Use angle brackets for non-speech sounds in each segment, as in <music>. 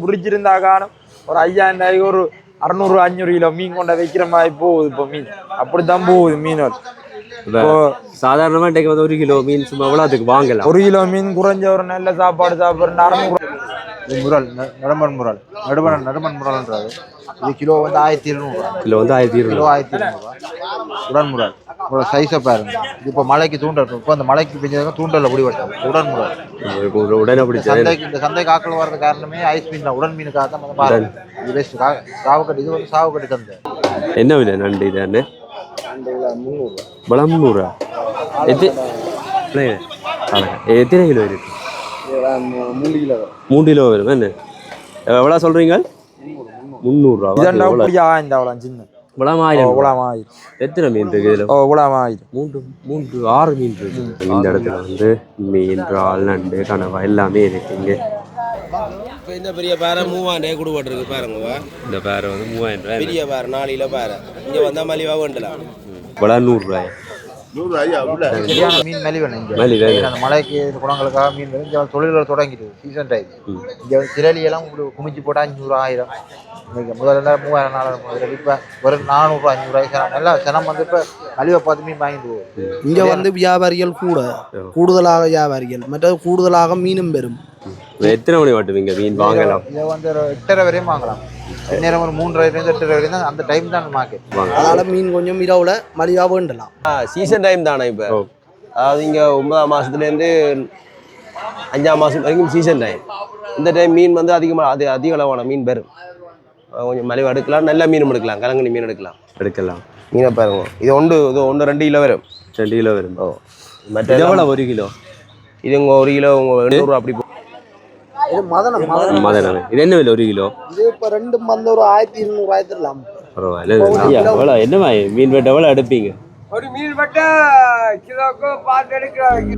பிடிச்சிருந்தா காணும். ஒரு ஐயாயிரம் ரூபாய்க்கு ஒரு அறநூறு அஞ்சூறு கிலோ மீன் கொண்ட வைக்கிற மாதிரி போகுது இப்போ மீன். அப்படித்தான் போகுது இப்போ சாதாரணமா இன்றைக்கு வந்து ஒரு கிலோ மீன் சும்மா எவ்வளோ அதுக்கு வாங்கலாம். ஒரு கிலோ மீன் குறைஞ்ச ஒரு நல்ல சாப்பாடு சாப்பிட்ற அறநூறு இது முரல் நெ- நடுமண் முரல். நடுமண் நடுமண் முரல்ன்றது இது கிலோ வந்து ஆயிரத்தி இருநூறுவா கிலோ வந்து ஆயிரத்தி கிலோ இருநூறு ஆயிரத்தி இருநூறுவா உடன் முரல். உங்களோட சைஸை பாருங்க. இது இப்போ மலைக்கு தூண்டல் இப்போ அந்த மலைக்கு பெஞ்சதுக்கு தூண்டல்ல முடி வெட்டும். உடன் முரல் உடனே பிடிச்சது சந்தைக்கு இந்த சந்தை காக்கல் வர்றது காரணமே ஐஸ் மீன் தான். உடன் மீனுக்காக தான் வந்து பாருங்க. இது பெஸ்ட் சாவுக்கட்டு இது வந்து சாவுக்கட்டு தந்தை என்ன விலை? நண்டு இது அண்ணே இவ்வளோ முந்நூறா அழகா. எத்தனை கிலோ இருக்கு? மூணு கிலோ வரும். என்ன? எவ்வளோ சொல்றீங்க? முந்நூறுரூவா இதண்டா இந்த அவ்வளோ சின்ன இவ்வளோ ஆயிரம் எத்தனை மீன் இருக்கு இதில்? ஓ இவ்வளோ ஆயிரம் மூன்று மூன்று ஆறு மீன் இருக்கு. இந்த இடத்துல வந்து மீன் இறால் நண்டு கனவா எல்லாமே இருக்கு இங்க. இப்போ இந்த பெரிய பாறை மூவாண்டே குடுபட்டிருக்கு பாருங்க இந்த பேரை வந்து மூவாயிரம் ரூபாய். பெரிய பாறை நாளையில பாறை இங்கே வந்தால் மலிவாக வேண்டலாம். இவ்வளோ நூறுரூவாய் சரியான மீன் மலிவன் இங்க. மலிவு. அந்த மலைக்கு இந்த குளங்களுக்காக மீன் இங்க தொழில்கள் தொடங்கிட்டு சீசன் டைம் இங்க வந்து திரளி எல்லாம் உங்களுக்கு குமிச்சு அஞ்சூறு ஆயிரம். முதல்ல மூவாயிரம் நாலாயிரம் முதல்ல இப்ப ஒரு நானூறு அஞ்சூறு சனம் நல்லா சனம் வந்து இப்ப மலிவை பார்த்து மீன் வாங்கிட்டு போகுது. இங்க வந்து வியாபாரிகள் கூட கூடுதலாக வியாபாரிகள். மற்றது கூடுதலாக மீனும் பெறும். எத்தனை மணி வாட்டுவீங்க? மீன் வாங்கலாம். இதை வந்து ஒரு எட்டரை வரையும் வாங்கலாம். நேரம் ஒரு மூன்றரைலேருந்து எட்டரை வரையும் தான் அந்த டைம் தான் மார்க்கெட் அதனால மீன் கொஞ்சம் இரவுல மலிவா வேண்டலாம். சீசன் டைம் தானே இப்போ. அதாவது இங்கே ஒன்பதாம் மாதத்துலேருந்து அஞ்சாம் மாதம் வரைக்கும் சீசன் டைம் இந்த டைம் மீன் வந்து அதிகமாக அது அதிக அளவான மீன் பெறும். கொஞ்சம் மலிவு எடுக்கலாம். நல்ல மீன் எடுக்கலாம். கலங்கனி மீன் எடுக்கலாம். எடுக்கலாம். மீனை பாருங்க. இது ஒன்று இது ஒன்று ரெண்டு கிலோ வரும். ரெண்டு கிலோ வரும். ஓ. மற்ற ஒரு கிலோ? இது உங்க ஒரு கிலோ உங்க எண்ணூறுரூவா அப்படி போ- இது மதனம் மதனம் இது என்ன விலை? ஒரு கிலோ? இது இப்ப ரெண்டு வந்து ஒரு ஆயிரத்தி இருநூறு ஆயிரத்தி இல்லாம பரவாயில்ல. ஐயா எவ்வளோ? என்னமா மீன் வெட்ட எவ்வளோ எடுப்பீங்க? ஒரு மீன் பட்ட கிலோக்கு பார்த்து எடுக்கிறாங்க.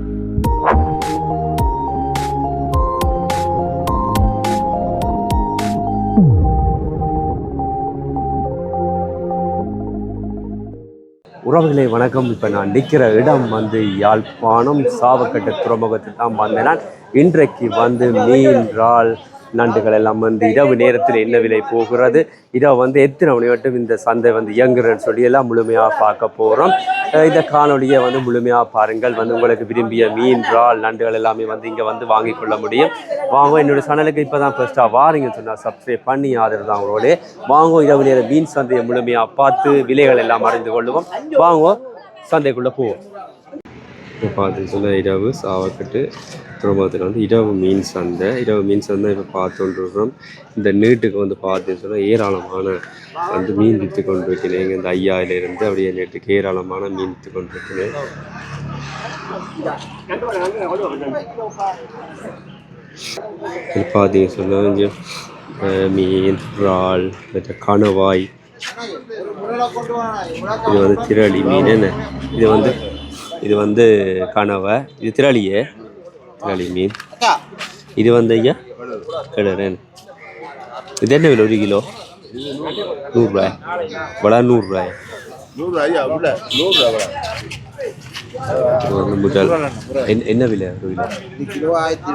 உறவுகளே வணக்கம். இப்போ நான் நிற்கிற இடம் வந்து யாழ்ப்பாணம். சாவக்கட்டு துறைமுகத்தில் தான் வந்தேன். நான் இன்றைக்கு வந்து மீன் இறால் நண்டுகள் எல்லாம் வந்து இரவு நேரத்தில் என்ன விலை போகிறது? இரவு வந்து எத்தனை மணி மட்டும் இந்த சந்தை வந்து இயங்குறன்னு சொல்லி எல்லாம் முழுமையாக பார்க்க போகிறோம் இந்த காணொலியை வந்து முழுமையாக பாருங்கள். வந்து உங்களுக்கு விரும்பிய மீன் இறால் நண்டுகள் எல்லாமே வந்து இங்கே வந்து வாங்கிக் கொள்ள முடியும். வாங்க என்னோட சேனலுக்கு இப்போ தான் ஃபஸ்ட்டாக வாரீங்கன்னு சொன்னால் சப்ஸ்கிரைப் பண்ணி ஆதரவு தான் உங்களோட. வாங்க இரவு நேர மீன் சந்தையை முழுமையாக பார்த்து விலைகள் எல்லாம் அறிந்து கொள்ளுவோம். வாங்க சந்தைக்குள்ளே போவோம். இப்போ பார்த்து சொன்ன இரவு சாவக்கட்டு துறைமுகத்தில் வந்து இரவு மீன் சந்தை. இரவு மீன் சந்தை இப்போ பார்த்துருக்கிறோம் இந்த நீட்டுக்கு வந்து பார்த்தீங்கன்னு சொன்னால் ஏராளமான வந்து மீன் விற்று கொண்டு இருக்கிறேன் இந்த ஐயாயிலிருந்து அப்படியே நேற்றுக்கு ஏராளமான மீன் விற்று கொண்டு இருக்கிறேன் இது பார்த்தீங்க சொன்னால் இங்கே மீன் இறால் கணவாய். இது வந்து திரளி மீன் என்ன? இது வந்து இது வந்து கனவை இது திரளியே? திரளி மீன் இது வந்து ஐயா கிடறேன் இது என்ன விலை ஒரு கிலோ? நூறுரூவாய் வடா நூறுரூவாய் முதல் என்ன விலை ஒரு கிலோ? ஆயிரத்தி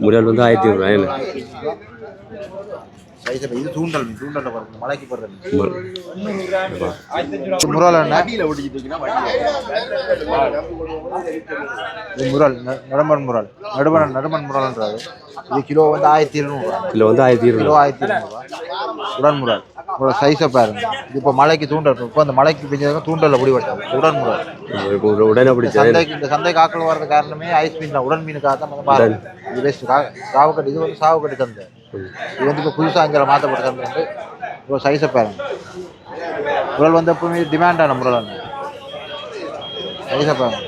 முதல் வந்து ஆயிரத்தி நூறுரூவாய் சைஸ் இது தூண்டல் மீன் தூண்டல்ல பாருங்க மலைக்கு போடுற மீன் முதல் முரல் இது முரல் ந- நடுமண் முரல். நடுமண் நடுமண் முரல்ன்றது இது கிலோ வந்து ஆயிரத்தி இருநூறுவா. கிலோ வந்து ஆயிரத்தி கிலோ இருநூறு ஆயிரத்தி இருநூறுவா. உடன் முரல். உங்களோட சைஸை பாருங்க. இது இப்போ மலைக்கு தூண்டல். இப்போ அந்த மலைக்கு பெஞ்சதுக்கு தூண்டல்ல முடி வெட்டும் உடன் முரல். உடனே பிடிச்சா சந்தைக்கு இந்த சந்தை காக்கல் வர்றது காரணமே ஐஸ் மீன் தான். உடன் மீனுக்காக தான் வந்து பாருங்க இது பெஸ்ட் சாவுக்கட்டு. இது வந்து சாவுக்கட்டு தந்தை இது வந்து இப்போ புதுசாக அங்கே மாற்றப்பட்ட வந்து இப்போ சைஸை பாருங்க. முரல் வந்து எப்பவுமே டிமாண்டான முரல் அண்ணன் சைஸை பாருங்க.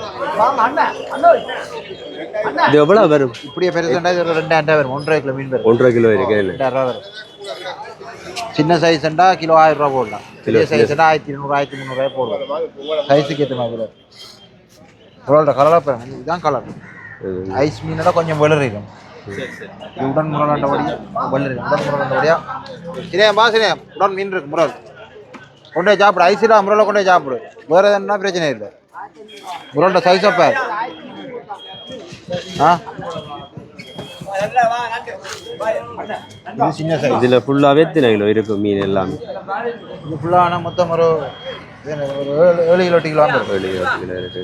இது எவ்வளோ வரும்? இப்படியே பெருசுண்டா இது ஒரு ரெண்டாயிரம் வரும். ஒன்றரை கிலோ மீன் வரும். ஒன்றரை கிலோ இருக்கு ரெண்டாயிரம் வரும். சின்ன சைஸ்ண்டா கிலோ ஆயிரம் ரூபா போடலாம். பெரிய சைஸ்ண்டா ஆயிரத்தி இருநூறு ஆயிரத்தி முந்நூறுரூவா போடுவோம் சைஸுக்கு ஏற்ற மாதிரி. முரலோட கலராக பாருங்க. இதுதான் கலர் ஐஸ் மீனோட கொஞ்சம் வெளரிடும் உடன் முரலாண்டபடியா வெள்ளரிடும் உடன் முரலாண்டபடியா சினேம் பா சினேம் உடன் மீன் இருக்கு முரல். கொண்டு சாப்பிடு. ஐஸ்ல முரலை கொண்டு சாப்பிடு. வேற எதுனா பிரச்சனை இல்லை. முரலோட சைஸை பார் ஆ? இது சின்ன சைஸ் இதில் ஃபுல்லாகவே எத்தனை கிலோ இருக்கும் மீன் எல்லாமே? இது ஃபுல்லாக ஆனால் மொத்தம் ஒரு என்ன, ஏழு ஏழு கிலோ எட்டு கிலோ ஏழு கிலோ கிலோ இருக்கு.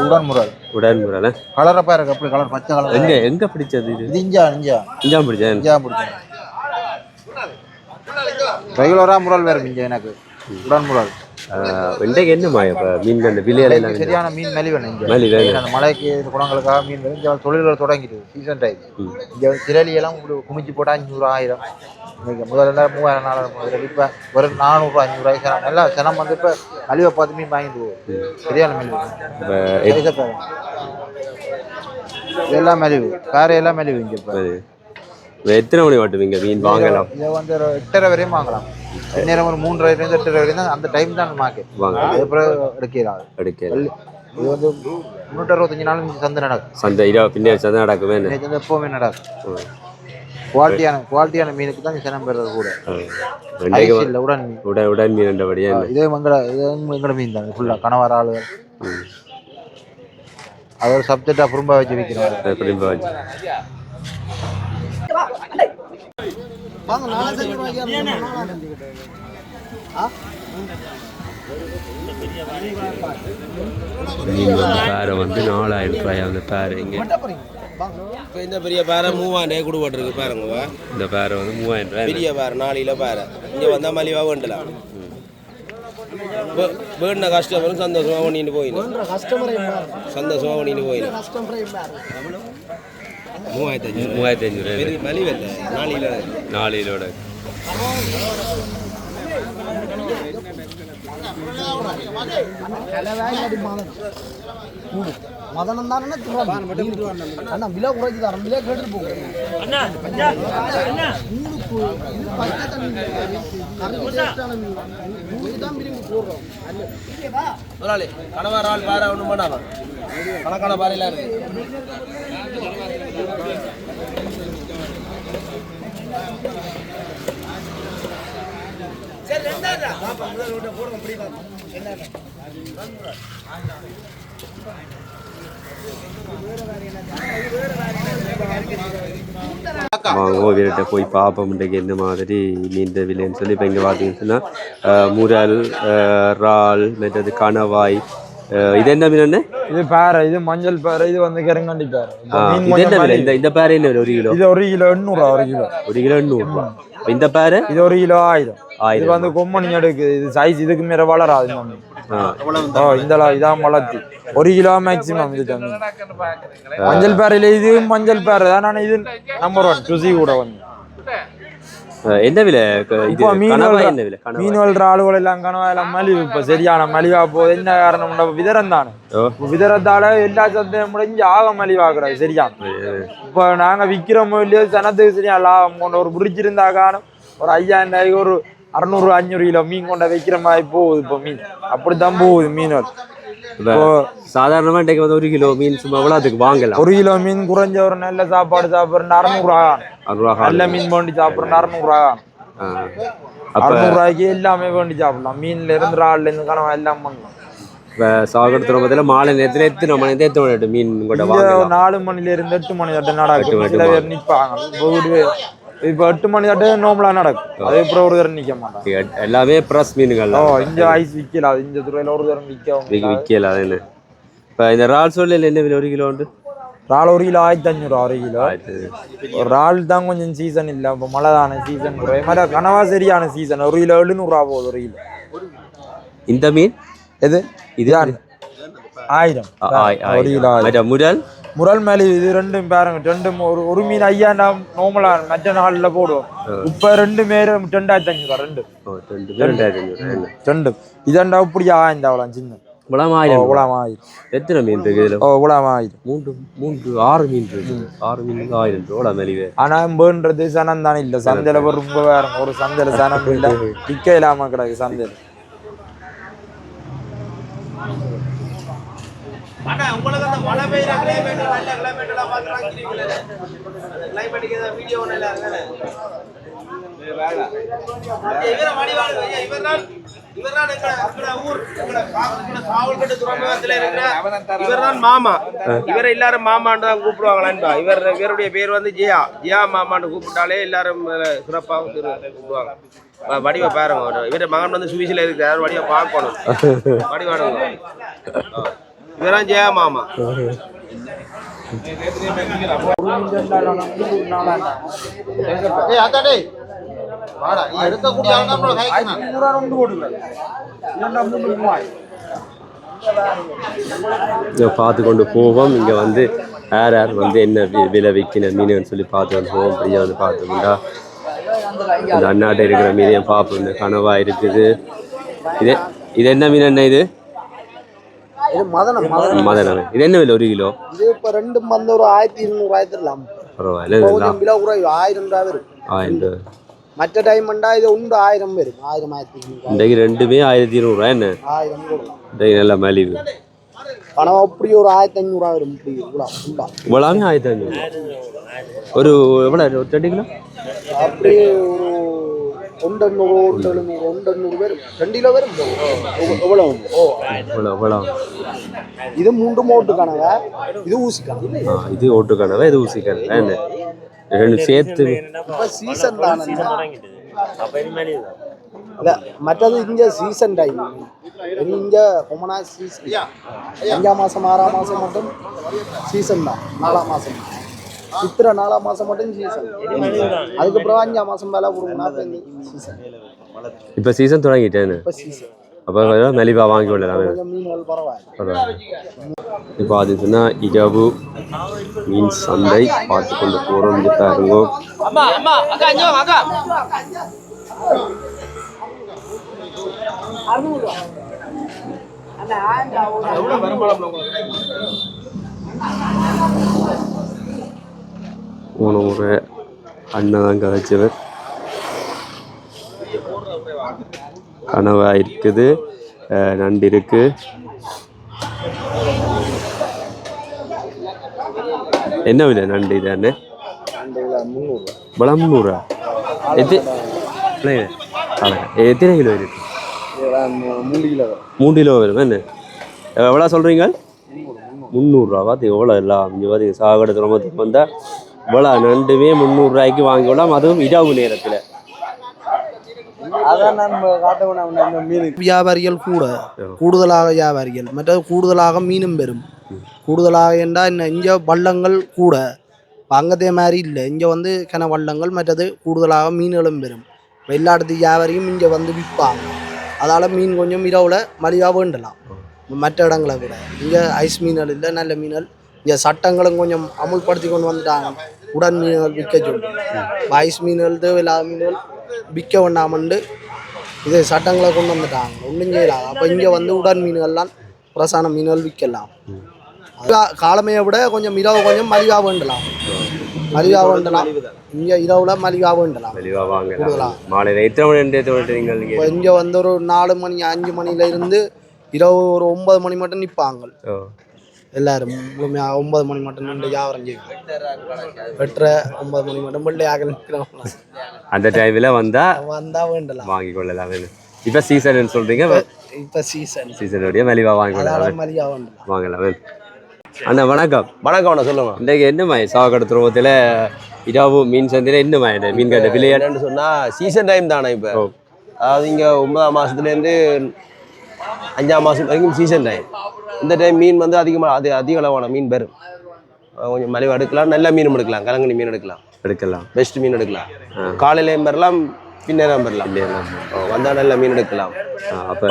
உடன் முறால். உடன் முறையில் கலரப்பா இருக்கு அப்படி கலர்? பச்சை கலர் எங்கே எங்கே பிடிச்சது இது? இஞ்சா இஞ்சா இஞ்சாம் பிடிச்சேன் இஞ்சா பிடிக்கும் ரெகுலராக முறால் வேறு இஞ்சா எனக்கு. உடன் முறால். இன்றைக்கு என்னம்மா இப்போ மீன் அந்த விலையில சரியான மீன் மெலிவன் இங்கே மலிவு. அந்த மலைக்கு குளங்களுக்காக மீன் இங்கே தொழில்கள் தொடங்கிட்டு சீசன் டைம் இங்கே திரளியெல்லாம் உங்களுக்கு குமிச்சு போட்டால் அஞ்சூறு ஆயிரம். இன்னைக்கு முதல்ல மூவாயிரம் நாலாயிரம் முதல்ல இப்போ ஒரு நானூறு அஞ்சூறு சனம் எல்லாம் சனம் வந்து இப்போ மலிவை பார்த்து மீன் வாங்கிட்டு போகுது. சரியான மலிவு. இதெல்லாம் மலிவு. காரை எல்லாம் மலிவு இங்கே இப்போ. எத்தனை மணி வாட்டுவீங்க மீன் வாங்கலாம்? இதை வந்து ஒரு எட்டரை வரையும் வாங்கலாம். நேரம் ஒரு மூன்றரைலேருந்து எட்டரை வரையும் தான் அந்த டைம் தான் மார்க்கெட் வாங்க அதுக்கப்புறம் எடுக்கிறாங்க எடுக்க இது வந்து முந்நூற்றி அறுபத்தஞ்சு நாள் சந்தை நடக்கும். சந்தை இரவு பின்னாடி சந்தை நடக்குமே வந்து எப்போவுமே நடக்கும். குவாலிட்டியான குவாலிட்டியான மீனுக்கு தான் சனம் பெறுறது கூட. இல்லை உடன் மீன். உடன் உடன் மீன் என்றபடியா இதே எங்கட இது எங்கட மீன் தான் ஃபுல்லாக கணவர் ஆளுகள். அவர் சப்ஜெக்டாக புறம்பா வச்சு விற்கிறாங்க எப்படி வச்சு. மீன் வந்து பேரை வந்து நாலாயிரம் ரூபாய்? அந்த பேரை இங்கே இப்போ இந்த பெரிய பாறை மூவாயிரம் கொடுபட்டுருக்கு பாருங்க இந்த பேரை வந்து மூவாயிரம் ரூபாய்? பெரிய பாறை நாளையில பாறை. இங்கே வந்தால் மலிவாக வேண்டலாம் வேண்டின கஸ்டமரும் சந்தோஷமாக பண்ணிட்டு போயிடும் கஸ்டமரை சந்தோஷமாக பண்ணிட்டு போயிடும் கஸ்டமரை மூவாயிரத்தி அஞ்சூறு மூவாயிரத்தி அஞ்சூறு பெரிய மலிவு இல்லை நாளையில நாளையிலோட மதனம் தானே அண்ணா விலை குறைச்சி தரோம் விலை கணவர் ஆள் பாறை ஒன்றும் பண்ணாதான் கணக்கான பாறையெல்லாம் இருக்கு வாங்க வீரர்கிட்ட போய் பார்ப்போம் இன்றைக்கு எந்த மாதிரி மீன் விலைன்னு சொல்லி இப்போ இங்கே பார்த்தீங்கன்னு சொன்னால் முரல் இறால் மற்றது கணவாய் இது என்ன மீன் இது பேரை இது மஞ்சள் பேரை இது வந்து கருங்கண்டி மீன் இது என்ன மலிவு. இந்த இந்த பேர் என்ன ஒரு கிலோ? இது ஒரு கிலோ எண்ணூறுவா ஒரு கிலோ. ஒரு கிலோ எண்ணூறுபா இப்போ இந்த பேர் இது ஒரு கிலோ ஆயிரம். இது வந்து கொம்மணி எடுக்குது இது சைஸ் இதுக்கு மேல வளராது மீன். இந்த இதான் வளர்த்தி. ஒரு கிலோ மேக்சிமம் இது மஞ்சள் பேரையில இது மஞ்சள் பேரை தான். இது நம்பர் ஒன் ருசி கூட வந்து. என்ன விலை? இது இப்போ மீன் கணவாய் வளர்ற- என்ன விலை? கணவாய் மீன் வளர்ற ஆளுகள் எல்லாம் கனவா? எல்லாம் மலிவு. இப்ப சரியான மலிவா போகுது என்ன காரணம்? விதரம் தானே. விதரத்தால எல்லா சந்தையும் முடிஞ்சு ஆக மலிவாக்குறாரு. சரியான இப்போ நாங்க விற்கிறோமோ இல்லையோ சனத்துக்கு சரியா லாபம் கொண்டு ஒரு பிடிச்சி இருந்தா காணும். ஒரு ஐயாயிரம் ரூபாய்க்கு ஒரு அறுநூறு அஞ்சூறு கிலோ மீன் கொண்ட வைக்கிற மாதிரி போகுது இப்போ மீன். அப்படித்தான் போகுது மீன்கள் இப்போ சாதாரணமாக இன்றைக்கு வந்து ஒரு கிலோ மீன் சும்மா எவ்வளோ அதுக்கு வாங்கலாம். ஒரு கிலோ மீன் குறைஞ்ச ஒரு நல்ல சாப்பாடு சாப்பிட்ற அறுநூறு அறுபா நல்ல மீன் வேண்டி சாப்பிட்ற அறுநூறு ஆகும் அப்போ அறுநூறு ரூபாய்க்கு எல்லாமே வேண்டி சாப்பிடலாம் மீன்ல இருந்து இறால்ல இருந்து கனவா எல்லாம் பண்ணலாம் இப்போ சாகர் துறமத்தில் மாலை நேரத்தில் எத்தனை மணி எத்தனை மணி மீன் கூட நாலு மணில இருந்து எட்டு மணி தட்டு நடக்கும் சில பேர் நிப்பாங்க இப்போ எட்டு மணி தட்டு நார்மலா நடக்கும் அது அப்புறம் ஒரு தரம் நிக்க மாட்டாங்க எல்லாமே ப்ரெஸ் மீன்கள் ஓ இங்க ஐஸ் விக்கல அது இந்த துறையில ஒரு தரம் விக்க விற்கல அது என்ன இப்போ இந்த இறால் சொல்லில் என்ன விலை ஒரு கிலோ உண்டு இறால் ஒரு கிலோ ஆயிரத்தி அஞ்சூறு ஒரு கிலோ இறால் தான் கொஞ்சம் சீசன் இல்ல. இப்போ மழை தானே சீசன் மாதிரி கனவா சரியான சீசன் ஒரு கிலோ எழுநூறுவா போகுது ஒரு கிலோ. இந்த மீன்? எது? இது ஆயிரம். ஒரு கிலோ. ஆயிரம். மற்ற முரல் மேலே இது ரெண்டும் பாருங்க ரெண்டும் ஒரு ஒரு மீன் ஐயாண்டா நார்மலா மற்ற நாள்ல போடுவோம். இப்ப ரெண்டு மேரு ரெண்டாயிரத்தி அஞ்சூறு ரெண்டு. ஓ, ரெண்டு ரெண்டாயிரத்தி ரெண்டு. இதண்டா இப்படி ஆயிரம் அவ்வளோ சின்ன இவ்வளோ ஆயிரம் எத்தனை மீன் இருக்கு இதுல? ஓ ஆயிரம் மூன்று மூன்று ஆறு மீன் இருக்கு ஆறு மீனுக்கு ஆயிரம் ரூபா மெலிவே. ஆனா வேண்டது சனம் தானே இல்ல. சந்தையில ரொம்ப வேற ஒரு சந்தையில சனம் இல்ல. <laughs> விற்க இல்லாம கிடக்கு சந்தையில. வீடியோ மாமா. இவரை எல்லாரும் மாமான்னு தான் கூப்பிடுவாங்களான்பா இவர் இவருடைய பேர் வந்து ஜியா. ஜியா மாமான்னு கூப்பிட்டாலே எல்லாரும் சிறப்பாக திரு- கூப்பிடுவாங்க. வடிவ பாருங்க இவரு மகன் வந்து சுவிசில இருக்கிறார் வடிவ பார்க்கணும். வடிவாடுங்க இவரான் ஜெயா மாமா. ஏய் அத்தா இதை பார்த்து கொண்டு போவோம். இங்கே வந்து யார் யார் வந்து என்ன விலை விற்கின மீனுன்னு சொல்லி பார்த்து கொண்டு போவோம். அப்படியே வந்து பார்த்தோம்னா இந்த அண்ணாட்ட இருக்கிற மீனையும் பார்ப்போம் இந்த கனவா இருக்குது. இது இது என்ன மீன் என்ன இது? இது மதனம் மதனம். மதனமே. இது என்ன விலை ஒரு கிலோ? இது இப்போ ரெண்டு ஒரு ஆயிரத்தி இருநூறு ஆயிரத்தி பரவாயில்ல விலை குறைவு ஆயிரம் மற்ற டைம்ண்டா இது உண்டு ஆயிரம் வரும். ஆயிரம் ஆயிரத்தி இன்றைக்கு ரெண்டுமே ஆயிரத்தி இருநூறுவா என்ன? ஆயிரம் இன்றைக்கு நல்ல மலிவு. பணம் அப்படி ஒரு ஆயிரத்தி ஐநூறுரூவா வரும் இப்படி இவ்வளோ உண்டா? இவ்வளோமே ஆயிரத்தி ஐநூறு? ஒரு எவ்வளோ ரெண்டு கிலோ? அப்படி ஒரு ஒன்று எண்ணூறு ஒன்று எழுநூறு ஒன்று எண்ணூறு வரும். ரெண்டு கிலோ வரும். எவ்வளோ ஓ இவ்வளோ இவ்வளோ. இது மூன்று மோட்டு கணவா இது ஊசி ஆ இது ஓட்டு கனவா இது ஊசி கனவா என்ன? ரெண்டு சேர்த்து சீசன் தானே? இல்ல, மற்றது இங்க சீசன் டைம் இங்க கொமனா சீசன் அஞ்சாம் மாசம் ஆறாம் மாசம் மட்டும் சீசன் தான். நாலாம் மாசம். சித்திரை நாலாம் மாசம் மட்டும் சீசன் அதுக்கப்புறம் அஞ்சாம் மாசம் மேல ஒரு சீசன் இப்போ சீசன் தொடங்கிட்டேன்னு. இப்போ சீசன் அப்போ மலிவா வாங்கி கொள்ளலாம் கொஞ்சம் இப்போ அது சொன்னால் இரவு மீன் சந்தை பார்த்து கொண்டு போகிறோம் பாருங்க போன முறை அண்ணன் தான் கதைச்சவர் கனவாக இருக்குது நண்டு இருக்கு என்ன விலை நண்டு இது அண்ணே இவ்வளோ முந்நூறா எத்தி அழகா. எத்தனை கிலோ இருக்கு? மூணு கிலோ மூணு கிலோ வரும். என்ன? எவ்வளோ சொல்கிறீங்க முந்நூறுரூவா. பார்த்து எவ்வளோ எல்லாம் இங்கே பார்த்து சாகடை துறமத்துக்கு வந்தால் இவ்வளோ நண்டுமே முந்நூறுரூவாய்க்கு வாங்கி விடலாம். அதுவும் இரவு நேரத்தில் அதான் நம்ம காட்ட மீன் வியாபாரிகள் கூட கூடுதலாக வியாபாரிகள் மற்றது கூடுதலாக மீனும் பெறும். கூடுதலாக என்றால் என்ன? இங்கே வள்ளங்கள் கூட. அங்கதே மாதிரி இல்லை. இங்கே வந்து கிண வள்ளங்கள் மற்றது கூடுதலாக மீன்களும் பெறும். இப்ப எல்லா இடத்து வியாபாரியும் இங்கே வந்து விற்பாங்க. அதால் மீன் கொஞ்சம் இரவில் மலிவாக வேண்டலாம். மற்ற இடங்களை விட. இங்கே ஐஸ் மீன்கள் இல்லை நல்ல மீன்கள். இங்கே சட்டங்களும் கொஞ்சம் அமுல்படுத்தி கொண்டு வந்துட்டாங்க. உடன் மீன்கள் விற்க சொல்லி. ஐஸ் மீன்கள் தேவையில்லாத மீன்கள் விற்க வேண்டாமண்டு இது சட்டங்களை கொண்டு வந்துட்டாங்க. ஒன்றும் செய்யலாம் அப்போ இங்கே வந்து உடன் மீன்கள்லாம் பிரசான மீன்கள் விற்கலாம். காலமையை விட கொஞ்சம் இரவு கொஞ்சம் மலிவாக வேண்டலாம். மலிவாக வேண்டலாம். இங்கே இரவில் மலிவாக வேண்டலாம். மாலையில் எத்தனை மணி இப்போ இங்கே வந்து ஒரு நாலு மணி அஞ்சு மணில இருந்து இரவு ஒரு ஒன்பது மணி மட்டும் நிற்பாங்க எல்லாரும் முழுமையாக ஒன்பது மணி மட்டும் நின்று வியாபாரம் செய்வாங்க எட்டரை ஒன்பது மணி மட்டும் பிள்ளையாக நிற்கிறவங்க அந்த டைமில் வந்தால் வந்தால் வேண்டலாம். வாங்கி கொள்ளலாம் வேணும் இப்போ சீசன் சொல்கிறீங்க இப்போ சீசன் சீசனுடைய மலிவாக வாங்கி கொள்ளலாம் மலிவாக வாங்கலாம். வேணும் அண்ணா வணக்கம். வணக்கம் அண்ணா சொல்லுங்க. இன்றைக்கு என்ன மாய் சாவக்கடை துருவத்தில் இரவு மீன் சந்தையில் என்ன மாய் மீன் கட்ட விளையாட்டு என்னன்னு சொன்னா சீசன் டைம் தானே இப்போ. அதாவது இங்க ஒன்பதாம் மாசத்துலேருந்து அஞ்சாம் மாசம் வரைக்கும் சீசன் டைம் இந்த டைம் மீன் வந்து அதிகமாக அது அதிக அளவான மீன் பெறும். கொஞ்சம் மலிவு எடுக்கலாம் நல்ல மீனும் எடுக்கலாம் கலங்கனி மீன் எடுக்கலாம். எடுக்கலாம். பெஸ்ட் மீன் எடுக்கலாம். காலையிலையும் பெறலாம் பின்னேரம் பெறலாம் வந்தால் நல்ல மீன் எடுக்கலாம். அப்போ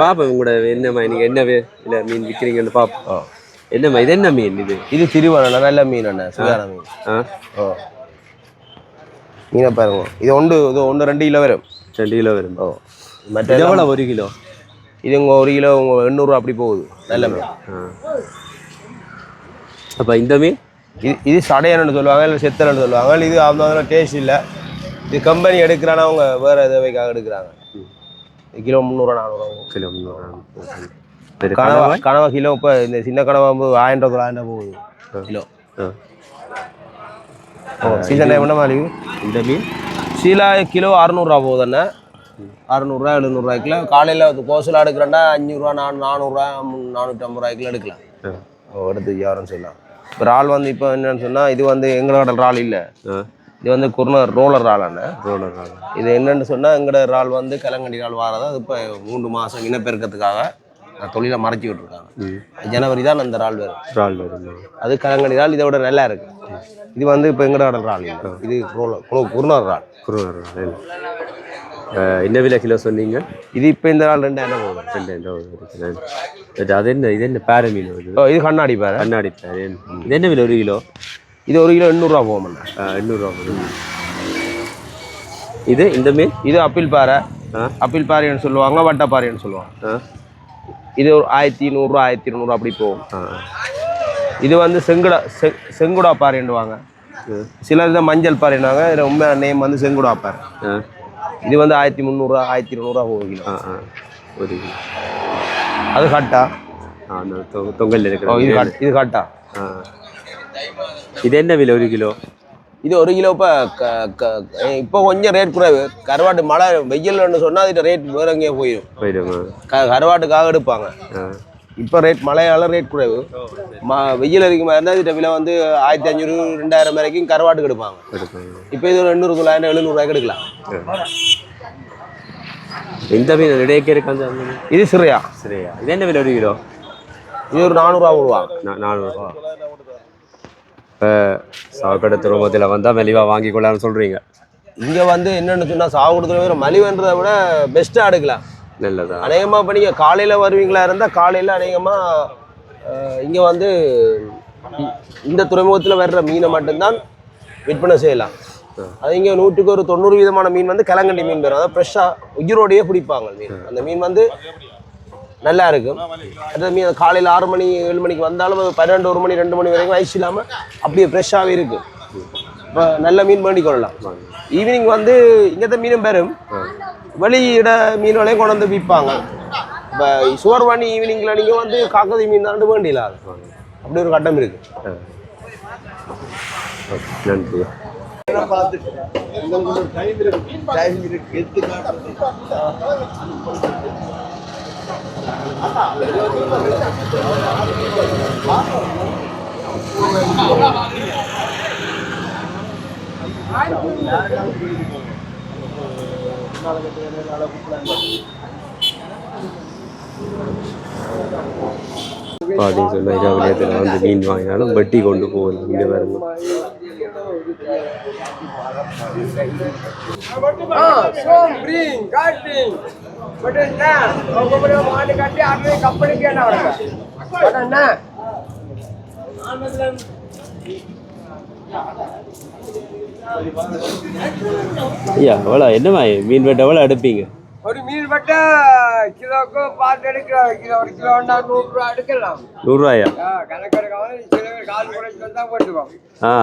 பார்ப்போம் உங்களோட என்னம்மா நீங்கள் என்ன இல்லை மீன் விற்கிறீங்கன்னு பார்ப்போம் என்னம்மா இது என்ன மீன் இது? இது திருவண்ணா நல்ல மீன் அண்ணா சுதாரண மீன். ஆ? ஓ. மீனை பாருங்க. இது ஒன்று இது ஒன்று ரெண்டு கிலோ வரும். ரெண்டு கிலோ வரும். ஓ. மற்ற எவ்வளோ ஒரு கிலோ? இது உங்கள் ஒரு கிலோ உங்கள் எண்ணூறுரூவா அப்படி போகுது. நல்ல மீன். ஆ. அப்போ இந்த மீன்? இது இது சடையன்னு சொல்லுவாங்க இல்லை செத்தலன்னு சொல்லுவாங்க. இது அந்த டேஸ்ட் இல்லை. இது கம்பெனி எடுக்கிறானா அவங்க வேறு தேவைக்காக எடுக்கிறாங்க. கிலோ முந்நூறுவா நானூறுவா. கிலோ முந்நூறு சரி கனவா கனவா? கிலோ இப்போ இந்த சின்ன கனவா வந்து ஆயிரம் ரூபா தொள்ளாயிரம் போகுது. கிலோ. ஓ சீசன் டைம் என்ன மாதிரி இந்த மீன்? சீலா கிலோ அறநூறுவா போகுது அண்ணா. அறுநூறுவா எழுநூறுவாய்க்குள்ள காலையில் கோசலாக எடுக்கிறேன்னா அஞ்சூறுரூவா நானூ நானூறுரூவா நானூற்றம்பது ரூபாய்க்குள்ள எடுக்கலாம். எடுத்து யாரும் செய்யலாம். இப்போ இறால் வந்து இப்போ என்னன்னு சொன்னால் இது வந்து எங்களோட இறால் இல்லை. இது வந்து குர்னர் ரோலர் அண்ணே. ரோலர் ஆள் இது என்னன்னு சொன்னால் எங்களோட இறால் வந்து கலங்கண்டி இறால் வாரதா அது இப்போ மூன்று மாதம் இனப்பெருக்கத்துக்காக தொழிலை மறைச்சி விட்டுருக்காங்க. ஜனவரி தான் அந்த இறால் வரும். வருமா? அது கலங்கண்டி இறால் இதை விட நல்லா இருக்கு. இது வந்து இப்போ எங்களோட இல்லை. இது குர்னர் இறால். குருவர் இறால் என்ன விலை கிலோ சொன்னீங்க? இது இப்போ இந்த இறால் ரெண்டாயிரம் போகுது. ரெண்டாயிரம் பட் அது என்ன இது என்ன பேர மீன் இது? கண்ணாடி பாரு. கண்ணாடி பேர். இது என்ன விலை ஒரு கிலோ? இது ஒரு கிலோ எண்ணூறுரூவா போகும் எண்ணூறுரூவா வரும் இது இந்த மீன்? இது அப்பில் பாறை ஆ. அப்பில் பாறைன்னு சொல்லுவாங்க வட்டப்பாறைன்னு சொல்லுவாங்க. ஆ. இது ஒரு ஆயிரத்தி நூறுரூவா ஆயிரத்தி இருநூறுவா அப்படி போகும். ஆ. இது வந்து செங்குடா செ செங்குடா பாறைன்னுவாங்க. சிலர் இதை மஞ்சள் பாறைன்னுவாங்க. இதில் உண்மையான நேம் வந்து செங்குடா பாறை. ஆ. இது வந்து ஆயிரத்தி முந்நூறுரூவா ஆயிரத்தி இருநூறுவா போகும் கிலோ. ஒரு கிலோ. அது கட்டா? ஆ அந்த தொ- தொங்கல்ல ஓ இருக்கிற இது இது கட்டா? இது என்ன விலை ஒரு கிலோ? இது ஒரு கிலோ இப்போ க க இப்போ கொஞ்சம் ரேட் குறைவு. கருவாட்டு மழை வெயில்னு சொன்னால் இது ரேட் வேற எங்கேயோ போயிடும் போயிடுமா க கருவாட்டுக்காக எடுப்பாங்க. இப்போ ரேட் மழையால ரேட் குறைவு. ம வெயில் அதிகமாக இருந்தால் இதுல விலை வந்து ஆயிரத்தி அஞ்சூறு ரெண்டாயிரம் வரைக்கும் கருவாட்டுக்கு எடுப்பாங்க இப்போ இது ஒரு எண்ணூறு தொள்ளாயிரம் எழுநூறுவாய்க்கு எடுக்கலாம். இந்த மீன்? இடையே இருக்காங்க இது சிறையா. சரியா இது என்ன விலை ஒரு கிலோ? இது ஒரு நானூறுரூவா போடுவாங்க நா- நானூறுரூவா இப்போ சாக்கடை துறைமுகத்தில் வந்தால் மெலிவாக வாங்கி கொள்ளலாம்னு சொல்கிறீங்க இங்கே வந்து என்னென்னு சொன்னால் சாகுடுத்துல மலிவன்றதை விட பெஸ்ட்டாக எடுக்கலாம். நல்லதா? அநேகமாக இப்போ நீங்கள் காலையில் வருவீங்களா இருந்தால் காலையில் அநேகமாக இங்கே வந்து இந்த துறைமுகத்தில் வர்ற மீனை மட்டும்தான் விற்பனை செய்யலாம். அது இங்கே நூற்றுக்கு ஒரு தொண்ணூறு விதமான மீன் வந்து கிளங்கண்டி மீன் பெறும் அதாவது ஃப்ரெஷ்ஷாக உயிரோடையே பிடிப்பாங்க மீன். அந்த மீன் வந்து நல்லா இருக்கும். அந்த மீன் காலையில் ஆறு மணி ஏழு மணிக்கு வந்தாலும் பன்னெண்டு ஒரு மணி ரெண்டு மணி வரைக்கும் ஐஸ் இல்லாமல் அப்படியே ஃப்ரெஷ்ஷாகவே இருக்கு. இப்போ நல்ல மீன் வேண்டிக் கொள்ளலாம். ஈவினிங் வந்து இங்கத்த மீனும் பெறும். வெளியிட மீன்களையும் கொண்டு வந்து விற்பாங்க. இப்போ சுவர்வாணி ஈவினிங்கில் நீங்கள் வந்து காக்கதி மீன் தாண்டு வேண்டியில அப்படி ஒரு கட்டம் இருக்கு. ஓகே நன்றி அப்படின்னு சொன்னால் இரவு நேரத்தில் வந்து மீன் வாங்கினாலும் வட்டி கொண்டு போகணும் இங்கே வருங்க ஐயா எவ்வளோ என்னம்மா மீன் வெட்ட எவ்வளோ எடுப்பீங்க? ஒரு மீன் மட்டும் கிலோக்கு பார்த்து எடுக்கலாம். கிலோ ஒரு கிலோன்னா நூறுரூவா எடுக்கலாம். நூறுரூவாயா ஆ, கணக்கு எடுக்காம சில பேர் காசு குறைச்சி தான் போட்டுவோம் ஆ.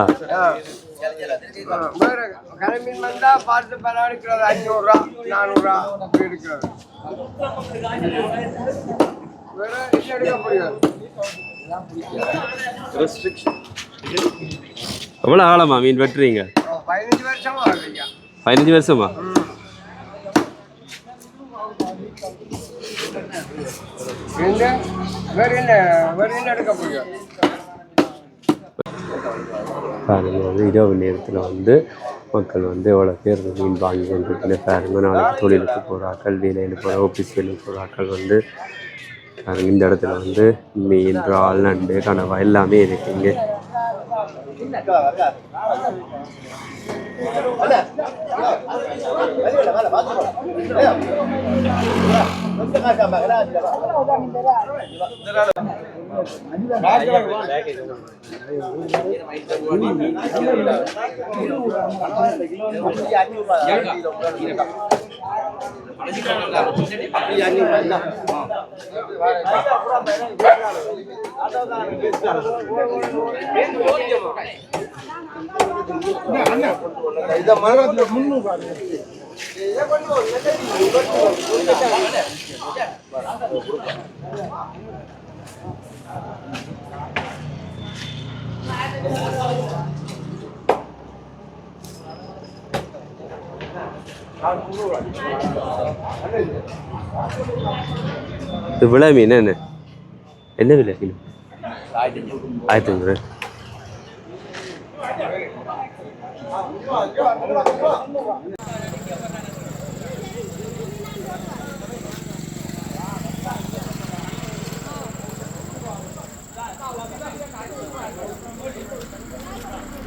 கரை மீன் வந்தா பார்த்து பணம் எடுக்கிறது. அஞ்சூறுரூவா நானூறுரூவா அப்படி எடுக்கிறது. வேற என்ன எடுக்க முடியாது எவ்வளோ ஆழமா மீன் வெட்டுறீங்க? பதினஞ்சு வருஷமா ஆகுதுங்க பதினஞ்சு வருஷமா? என்ன? வேற என்ன? வேற என்ன எடுக்க முடியும் பாருங்க வந்து இரவு நேரத்தில் வந்து மக்கள் வந்து எவ்வளோ பேர் மீன் வாங்கி கொண்டிருக்கிற பாருங்க நாளைக்கு தொழிலுக்கு போகிறாக்கள் வேலையில் போகிற ஆஃபீஸ் வேலைக்கு போகிறாக்கள் வந்து. இந்த இடத்துல வந்து மீன் இறால் நண்டு கனவா எல்லாமே Gracias. இதை மரத்துல முன்னும் பாருங்க இது விலை மீன் என்ன? என்ன விலை கிலோ? ஆயிரத்தி ஐநூறு Thank you.